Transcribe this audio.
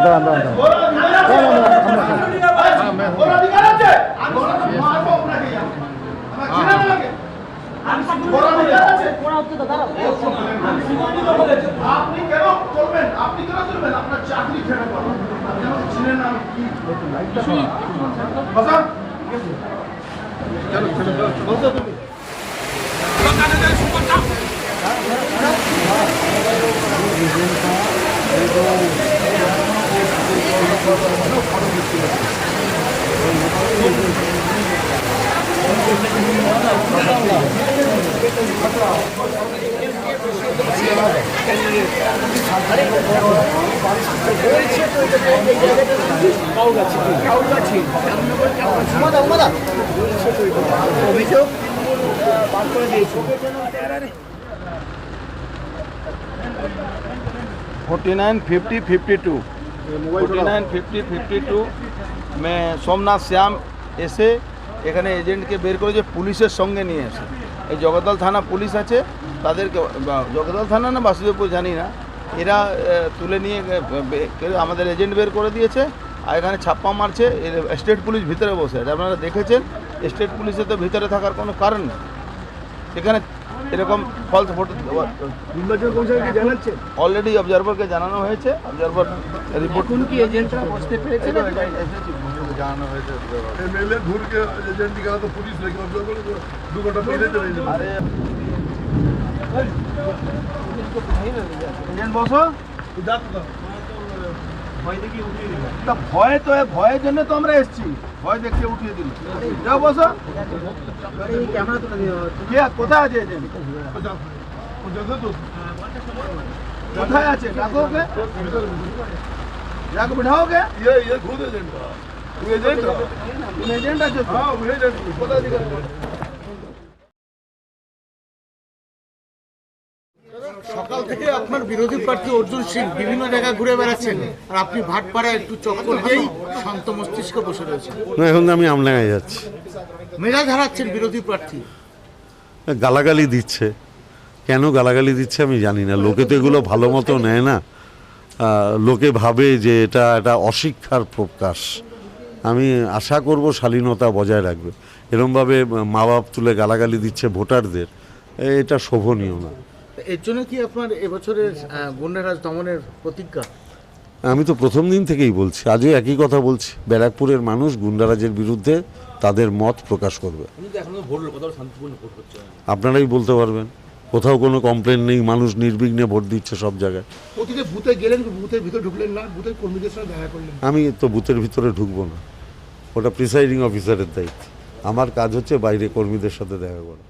দাঁড়ান দাঁড়ান দাঁড়ান। আপনি কেন করবেন আপনি কেন করবেন আপনার চাকরি আপনি চিনেন না আমি কি বাজান forty nine fifty fifty two forty nine fifty fifty two মে সোমনাথ শ্যাম এসে এখানে এজেন্টকে বের করে যে পুলিশের সঙ্গে নিয়ে এসে এই জগদ্দল থানা পুলিশ আছে তাদেরকে জগদ্দল থানা না বাসুদেবপুর জানি না। এরা তুলে নিয়ে আমাদের এজেন্ট বের করে দিয়েছে আর এখানে ছাপ্পা মারছে স্টেট পুলিশ ভিতরে বসে আছে। আপনারা দেখেছেন স্টেট পুলিশে তো ভিতরে থাকার কোনো কারণ নেই। এখানে এরকম ফলস ফটো নির্বাচন কমিশনকে জানাচ্ছেন অলরেডি অবজারভারকে জানানো হয়েছে অবজারভার রিপোর্ট কি এজেন্টরা বসতে পেরেছে? জানানো হয়েছে एमएलए घूर के एजेंट निकाला तो पुलिस लेके ऑब्जर्व करे तो दो घंटा पहले चले जाए আরে এজেন্ট বসো তা ভয় তো এ ভয়ের জন্য তো আমরা এসেছি ভয় দেখতে উঠিয়ে দিল যাও বসো ক্যামেরা তুলে দেওয়া কে কোথায় আছে এজেন্ট কোথায় আছে ডাকো ওকে যাকে বিঠাওকে ये ये खुद एजेंट था वो एजेंट था তুমি সকাল থেকে আপনার বিরোধী প্রার্থী অর্জুন সিং বিভিন্ন জায়গায় ঘুরে বেড়াচ্ছেন। আর আপনি ভাটপাড়ায় একটু চক্কর দিয়েই শান্ত মস্তিষ্ক বসে রয়েছেন। এখন আমি আমলাগায় যাচ্ছি। মেজাজ হারাচ্ছেন বিরোধী প্রার্থী। গালাগালি দিচ্ছে। কেন গালাগালি দিচ্ছে আমি জানি না। লোকে তো এগুলো ভালো মতো নেয় না। লোকে ভাবে যে এটা একটা অশিক্ষার প্রকাশ। আমি আশা করব শালীনতা বজায় রাখবে। এরমভাবে মা বাপ তুলে গালাগালি দিচ্ছে ভোটারদের এটা শোভনীয় না। এর জন্য কি আপনার এবছরের গুন্ডারাজ দমনের প্রতিজ্ঞা? আমি তো প্রথম দিন থেকেই বলছি আজও একই কথা বলছি ব্যারাকপুরের মানুষ গুন্ডারাজের বিরুদ্ধে তাদের মত প্রকাশ করবে। আপনারাই বলতে পারবেন। কোথাও কোনো কমপ্লেন নেই মানুষ নির্বিঘ্নে ভোট দিচ্ছে সব জায়গায়। প্রতিটা বুথে গেলেন বুথের ভিতরে ঢুকলেন না? বুথের কর্মীদের সঙ্গে দেখা করলেন? আমি তো বুথের ভিতরে ঢুকবো না। ওটা প্রিসাইডিং অফিসারের দায়িত্ব। আমার কাজ হচ্ছে বাইরে কর্মীদের সাথে দেখা করা।